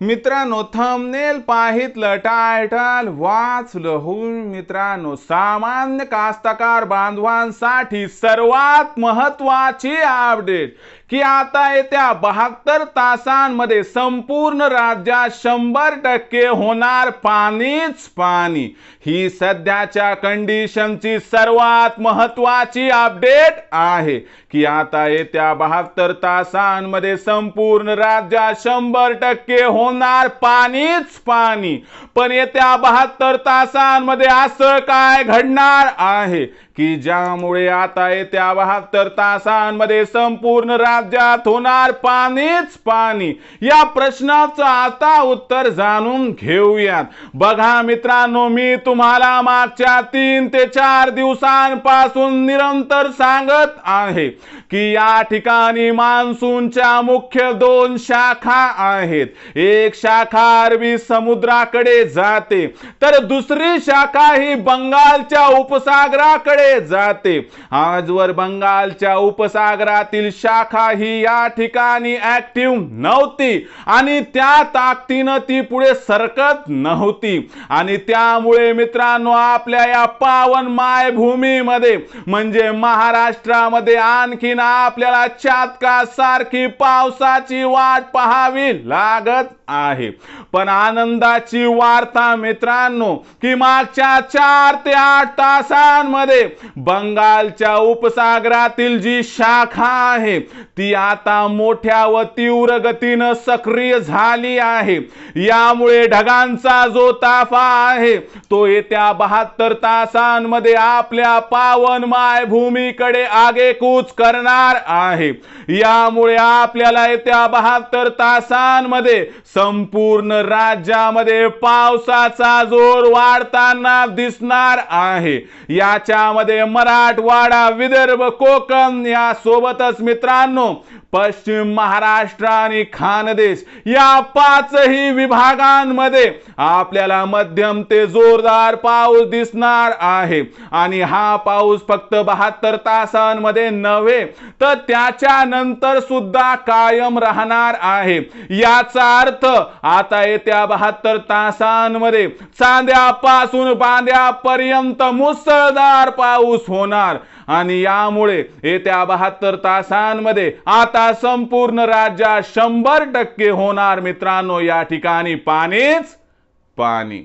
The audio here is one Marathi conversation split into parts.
मित्रांनो थंबनेल पाहितलं टायटल वाचलं होऊन मित्रांनो सामान्य कास्तकार बांधवांसाठी सर्वात महत्वाची अपडेट की आता येत्या बहात्तर तासांमध्ये संपूर्ण राज्यात शंभर टक्के होणार पाणीच पाणी. ही सध्याच्या कंडिशनची सर्वात महत्वाची अपडेट आहे की आता येत्या बहात्तर तासांमध्ये संपूर्ण राज्यात शंभर टक्के होणार पाणीच पाणी. पण येत्या बहात्तर तासांमध्ये असं काय घडणार आहे? की ज्यामुळे आता येत्या बहात्तर तासांमध्ये संपूर्ण राज्यात होणार पाणीच पाणी. या प्रश्नाचं आता उत्तर जाणून घेऊयात. बघा मित्रांनो मी तुम्हाला मागच्या तीन ते चार दिवसांपासून निरंतर सांगत आहे की या ठिकाणी मान्सूनच्या मुख्य दोन शाखा आहेत. एक शाखा अरबी समुद्राकडे जाते तर दुसरी शाखा ही बंगालच्या उपसागराकडे जाते. आजवर बंगालच्या उपसागरातील शाखा ही या ठिकाणी ऍक्टिव्ह नव्हती आणि त्या ताकदीनं ती पुढे सरकत नव्हती. आणि त्यामुळे मित्रांनो आपल्या या पावन मायभूमीमध्ये म्हणजे महाराष्ट्रामध्ये आणखीन आपल्याला चातका सारखी पावसाची वाट पाहावी लागत आहे. पण आनंदाची वार्ता मित्रांनो की मागच्या चार ते आठ तासांमध्ये बंगालच्या उपसागरातील जी शाखा आहे ती आता मोठ्या व तीव्र गतीनं सक्रिय झाली आहे. यामुळे ढगांचा जो ताफा आहे तो येत्या बहात्तर तासांमध्ये आपल्या पावन मायभूमीकडे आगेकूच करणार आहे. यामुळे आपल्याला येत्या बहात्तर तासांमध्ये संपूर्ण राज्यामध्ये पावसाचा जोर वाढताना दिसणार आहे. याच्यामध्ये मराठवाडा विदर्भ कोकण या सोबतच मित्रांनो पश्चिम महाराष्ट्र आणि खानदेश या पाचही विभागांमध्ये आपल्याला मध्यम ते जोरदार पाऊस दिसणार आहे. आणि हा पाऊस फक्त बहात्तर तासांमध्ये नव्हे तर त्याच्या नंतर सुद्धा कायम राहणार आहे. याचा अर्थ आता येत्या बहात्तर तासांमध्ये चांद्यापासून बांद्यापर्यंत मुसळधार पाऊस होणार. आणि यामुळे येत्या बहात्तर तासांमध्ये आता संपूर्ण राज्यात शंभर टक्के होणार मित्रांनो या ठिकाणी पाणीच पाणी.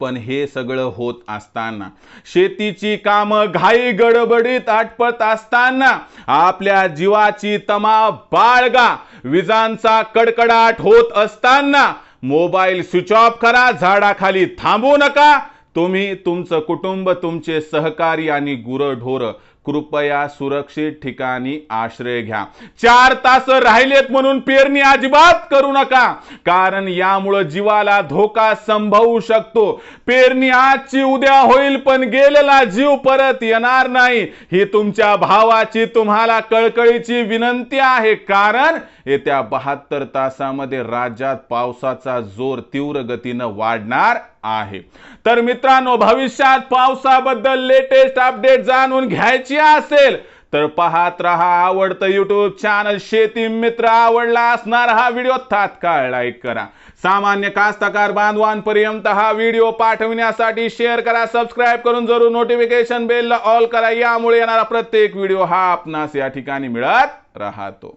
पण हे सगळं होत असताना शेतीची कामं घाई गडबडीत आटपत असताना आपल्या जीवाची तमा बाळगा विजांचा कडकडाट होत असताना मोबाईल स्विच ऑफ करा झाडाखाली थांबू नका तुम्ही तुमचं कुटुंब तुमचे सहकारी आणि गुरढोर कृपया सुरक्षित ठिकाणी आश्रय घ्या. चार तास राहिलेत म्हणून पेरणी अजिबात करू नका. कारण यामुळं जीवाला धोका संभवू शकतो. पेरणी आजची उद्या होईल पण गेलेला जीव परत येणार नाही. ही तुमच्या भावाची तुम्हाला कळकळीची विनंती आहे. कारण येत्या बहात्तर तासामध्ये राज्यात पावसाचा जोर तीव्र गतीनं वाढणार आहे. तर मित्रांनो भविष्यात पावसाबद्दल लेटेस्ट अपडेट जाणून घ्यायची घ्यायची असेल तर पाहत रहा आवडतं युट्यूब चॅनल शेती मित्र आवडला असणार हा व्हिडिओ तात्काळ लाईक करा. सामान्य कास्तकार बांधवांपर्यंत हा व्हिडिओ पाठविण्यासाठी शेअर करा. सबस्क्राईब करून जरूर नोटिफिकेशन बेलला ऑल करा. यामुळे येणारा प्रत्येक व्हिडिओ हा आपणास या ठिकाणी मिळत राहतो.